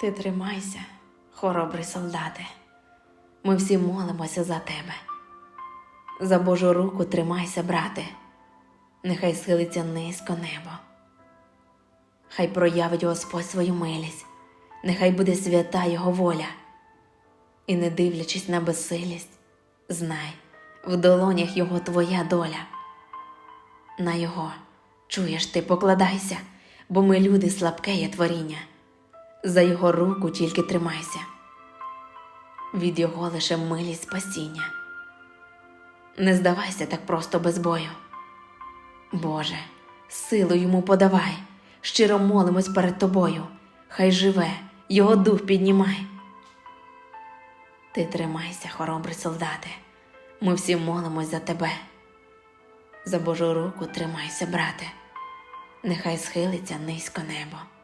Ти тримайся, хоробрий солдате. Ми всі молимося за тебе. За Божу руку тримайся, брате, нехай схилиться низько небо. Хай проявить Господь свою милість, нехай буде свята Його воля. І не дивлячись на безсилість, знай, в долонях Його твоя доля. На Його, чуєш ти, покладайся, бо ми люди слабке є творіння. За Його руку тільки тримайся, від Його лише милість спасіння. Не здавайся так просто без бою. Боже, силу йому подавай, щиро молимось перед тобою, хай живе, його дух піднімай. Ти тримайся, хоробрий солдате, ми всі молимось за тебе. За Божу руку тримайся, брате, нехай схилиться низько небо.